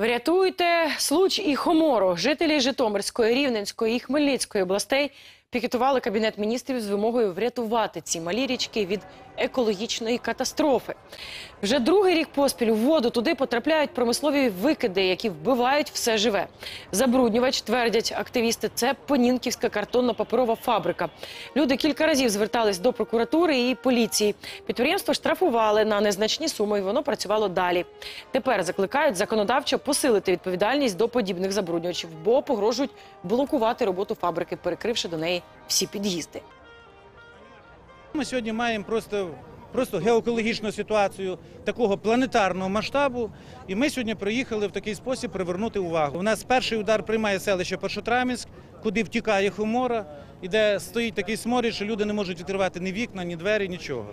Врятуйте Случ і Хомору. Жителі Житомирської, Рівненської і Хмельницької областей пікетували кабінет міністрів з вимогою врятувати ці малі річки від екологічної катастрофи. Вже другий рік поспіль у воду туди потрапляють промислові викиди, які вбивають все живе. Забруднювач твердять активісти. Це Понінківська картонно-паперова фабрика. Люди кілька разів звертались до прокуратури і поліції. Підприємство штрафували на незначні суми, і воно працювало далі. Тепер закликають законодавчо посилити відповідальність до подібних забруднювачів, бо погрожують блокувати роботу фабрики, перекривши до неї всі під'їзди. Ми сьогодні маємо просто, просто геоекологічну ситуацію такого планетарного масштабу, і ми сьогодні приїхали в такий спосіб привернути увагу. У нас перший удар приймає селище Першотрамінськ, куди втікає хумора, і де стоїть такий сморід, що люди не можуть відкривати ні вікна, ні двері, нічого.